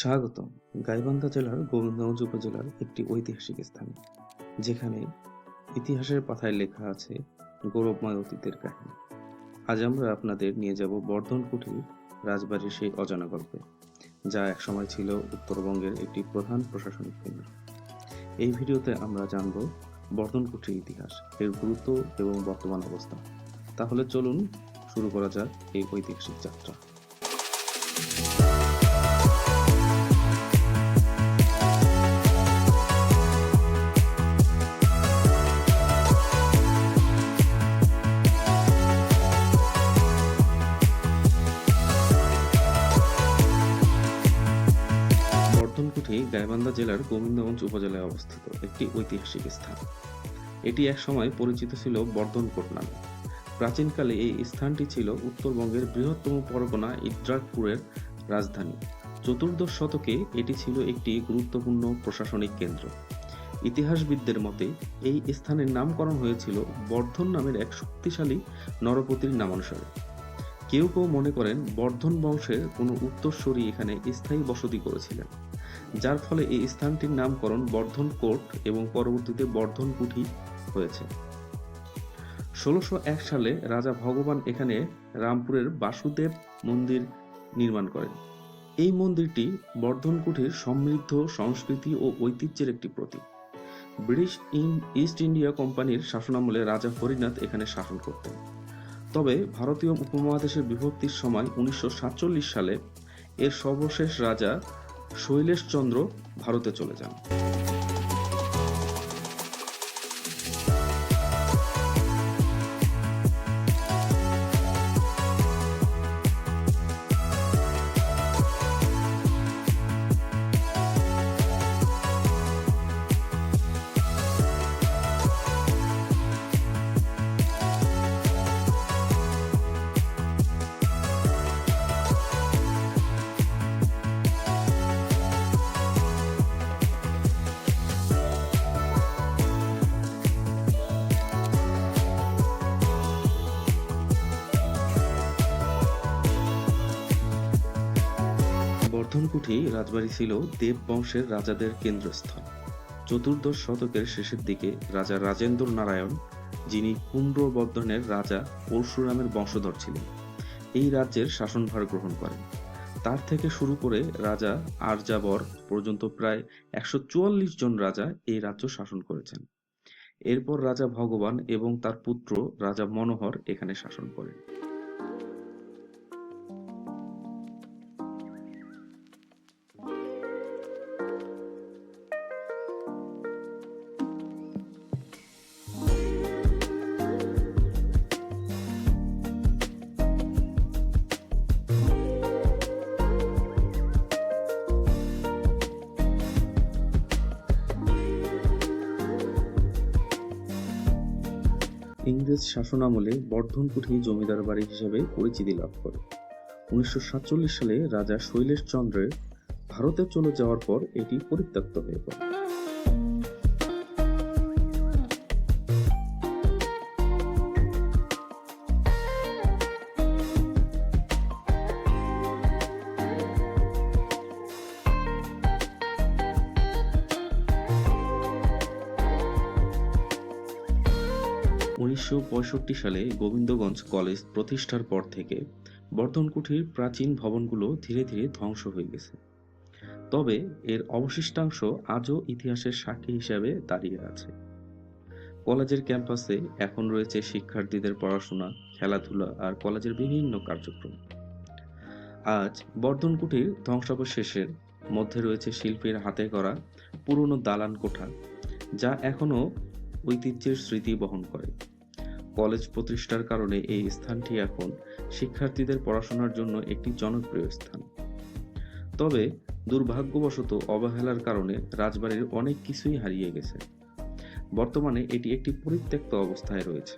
স্বাগতম, গাইবান্ধা জেলার গোবিন্দগঞ্জ উপজেলার একটি ঐতিহাসিক স্থান, যেখানে ইতিহাসের পাতায় লেখা আছে গৌরবময় অতীতের কাহিনী। আজ আমরা আপনাদের নিয়ে যাব বর্ধনকুঠি রাজবাড়ির সেই অজানা গল্পে, যা একসময় ছিল উত্তরবঙ্গের একটি প্রধান প্রশাসনিক কেন্দ্র। এই ভিডিওতে আমরা জানব বর্ধনকুঠির ইতিহাস, এর গুরুত্ব এবং বর্তমান অবস্থা। তাহলে চলুন শুরু করা যাক এই ঐতিহাসিক যাত্রা। বর্ধনকুঠি গাইবান্ধা জেলার গোবিন্দগঞ্জ উপজেলায় অবস্থিত একটি ঐতিহাসিক স্থান। এটি একসময় পরিচিত ছিল বর্ধনকোট নামে। প্রাচীনকালে এই স্থানটি ছিল উত্তরবঙ্গের বৃহত্তম পরগনা ইদ্রাকপুরের রাজধানী। চতুর্দশ শতকে এটি ছিল একটি গুরুত্বপূর্ণ প্রশাসনিক কেন্দ্র। ইতিহাসবিদদের মতে, এই স্থানের নামকরণ হয়েছিল বর্ধন নামের এক শক্তিশালী নরপতির নামানুসারে। কেউ কেউ মনে করেন বর্ধন বংশের কোনো উত্তরসূরি এখানে স্থায়ী বসতি করেছিলেন। যার ফলে এই স্থানটির নামকরণ বর্ধন কোট এবং পরবর্তীতে বর্ধন কুঠি হয়েছে। ষোলোশো এক সালে রাজা ভগবান এখানে রামপুরের বাসুদেব মন্দির নির্মাণ করেন। এই মন্দিরটি বর্ধন কুঠির সমৃদ্ধ সংস্কৃতি ও ঐতিহ্যের একটি প্রতীক। ব্রিটিশ ইন, ইস্ট ইন্ডিয়া কোম্পানির শাসনামলে রাজা হরিনাথ এখানে শাসন করতেন। তবে ভারতীয় উপমহাদেশের বিভক্তির সময় উনিশশো সাতচল্লিশ সালে এর সর্বশেষ রাজা শৈলেশচন্দ্র ভারতে চলে যান। বর্ধনকুঠি রাজবাড়ি ছিল দেব বংশের রাজাদের কেন্দ্রস্থল। চতুর্দশ শতকের শেষের দিকে রাজা রাজেন্দ্র নারায়ণ, যিনি কুম্ভবর্ধনের রাজা পরশুরামের বংশধর ছিলেন, এই রাজ্যের শাসনভার গ্রহণ করেন। তার থেকে শুরু করে রাজা আর্যাবর পর্যন্ত প্রায় একশো চুয়াল্লিশ জন রাজা এই রাজ্য শাসন করেছেন। এরপর রাজা ভগবান এবং তার পুত্র রাজা মনোহর এখানে শাসন করেন। ইংরেজ শাসনামলে বর্ধনকুঠি জমিদার বাড়ি হিসেবে পরিচিতি লাভ করে। উনিশশো সাতচল্লিশ সালে রাজা শৈলেশচন্দ্রের ভারতে চলে যাওয়ার পর এটি পরিত্যক্ত হয়ে পড়ে। উনিশশো পঁয়ষট্টি সালে গোবিন্দগঞ্জ কলেজ প্রতিষ্ঠার পর থেকে বর্ধনকুঠির প্রাচীন ভবনগুলো ধীরে ধীরে ধ্বংস হয়ে গেছে। তবে এর অবশিষ্টাংশ আজও ইতিহাসের সাক্ষী হিসাবে দাঁড়িয়ে আছে। কলেজের ক্যাম্পাসে এখন রয়েছে শিক্ষার্থীদের পড়াশোনা, খেলাধুলা আর কলেজের বিভিন্ন কার্যক্রম। আজ বর্ধনকুঠির ধ্বংসাবশেষের মধ্যে রয়েছে শিল্পীর হাতে করা পুরনো দালান কোঠা, যা এখনও ঐতিহ্যের স্মৃতি বহন করে। কলেজ প্রতিষ্ঠার কারণে এই স্থানটি এখন শিক্ষার্থীদের পড়াশোনার জন্য একটি জনপ্রিয় স্থান। তবে দুর্ভাগ্যবশত অবহেলার কারণে রাজবাড়ির অনেক কিছুই হারিয়ে গেছে। বর্তমানে এটি একটি পরিত্যক্ত অবস্থায় রয়েছে।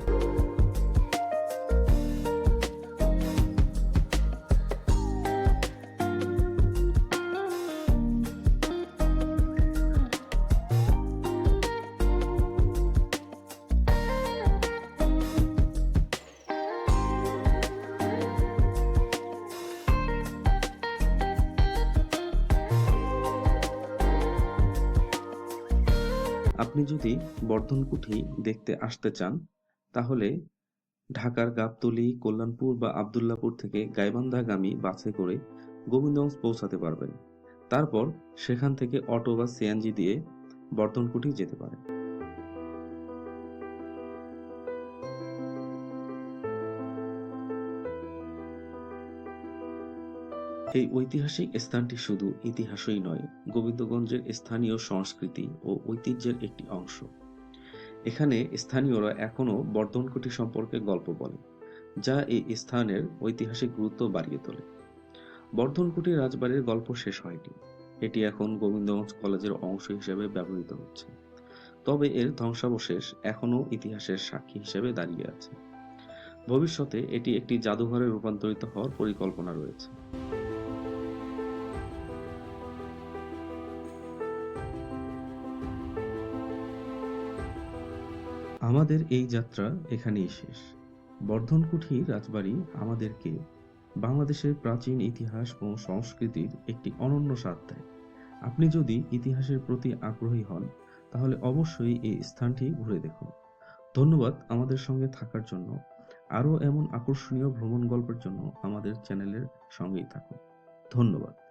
আপনি যদি বর্ধনকুঠি দেখতে আসতে চান তাহলে ঢাকার গাবতলী, কল্যাণপুর বা আবদুল্লাপুর থেকে গাইবান্ধাগামী বাসে করে গোবিন্দগঞ্জ পৌঁছাতে পারবেন। তারপর সেখান থেকে অটো বা সিএনজি দিয়ে বর্ধনকুঠি যেতে পারেন। এই ঐতিহাসিক স্থানটি শুধু ইতিহাসই নয়, গোবিন্দগঞ্জের স্থানীয় সংস্কৃতি ও ঐতিহ্যের একটি অংশ। এখানে স্থানীয়রা এখনও বর্ধনকুটি সম্পর্কে গল্প বলে, যা এই স্থানের ঐতিহাসিক গুরুত্ব বাড়িয়ে তোলে। বর্ধনকুটি রাজবাড়ির গল্প শেষ হয়নি, এটি এখন গোবিন্দগঞ্জ কলেজের অংশ হিসেবে ব্যবহৃত হচ্ছে। তবে এর ধ্বংসাবশেষ এখনও ইতিহাসের সাক্ষী হিসেবে দাঁড়িয়ে আছে। ভবিষ্যতে এটি একটি জাদুঘরে রূপান্তরিত হওয়ার পরিকল্পনা রয়েছে। আমাদের এই যাত্রা এখানেই শেষ। বর্ধনকুঠি রাজবাড়ি আমাদেরকে বাংলাদেশের প্রাচীন ইতিহাস ও সংস্কৃতির একটি অনন্য স্বাদ দেয়। আপনি যদি ইতিহাসের প্রতি আগ্রহী হন, তাহলে অবশ্যই এই স্থানটি ঘুরে দেখুন। ধন্যবাদ আমাদের সঙ্গে থাকার জন্য। আরও এমন আকর্ষণীয় ভ্রমণ গল্পের জন্য আমাদের চ্যানেলের সঙ্গেই থাকুন। ধন্যবাদ।